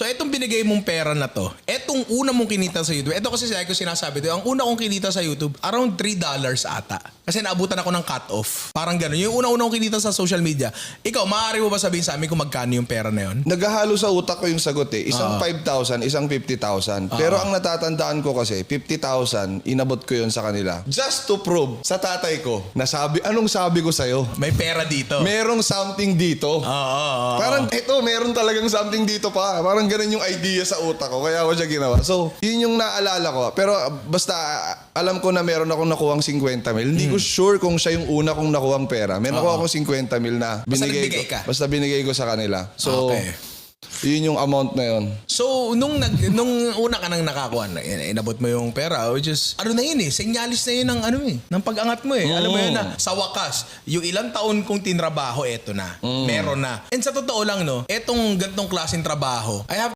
So etong binigay mong pera na to, etong una mong kinita sa YouTube, eto kasi sa ko sinasabi ang una kong kinita sa YouTube, around $3 ata. Kasi naabutan ako ng cut-off. Parang ganun. Yung una-una kong kinita sa social media. Ikaw, maaari mo ba sabihin sa amin kung magkano yung pera na yun? Naghahalo sa utak ko yung sagot eh. Isang 5,000, isang 50,000. Pero ang natatandaan ko kasi, 50,000, inabot ko yun sa kanila. Just to prove sa tatay ko, nasabi, anong sabi ko sa'yo? May pera dito. Merong something dito. Oo, oo, oo. Parang ito, meron talagang something dito pa. Parang ganun yung idea sa utak ko. Kaya ako siya ginawa. So, yun yung naalala ko. Pero basta alam ko na meron akong nakuhang 50 mil. Hindi ko sure kung siya yung una kong nakuhang pera. May nakuha akong 50 mil na binigay nagbigay ko. ka? Basta binigay ko sa kanila. So, Okay. yun yung amount na yun. So, nung, nag, nung una ka nang nakakuha, na, in- inabot mo yung pera, which is, ano na yun eh, senyalis na yun ng, ano eh, ng pag-angat mo eh. Alam mo yun na, sa wakas, yung ilang taon kong tinrabaho, eto na. Meron na. And sa totoo lang, no, etong gantong klaseng trabaho, I have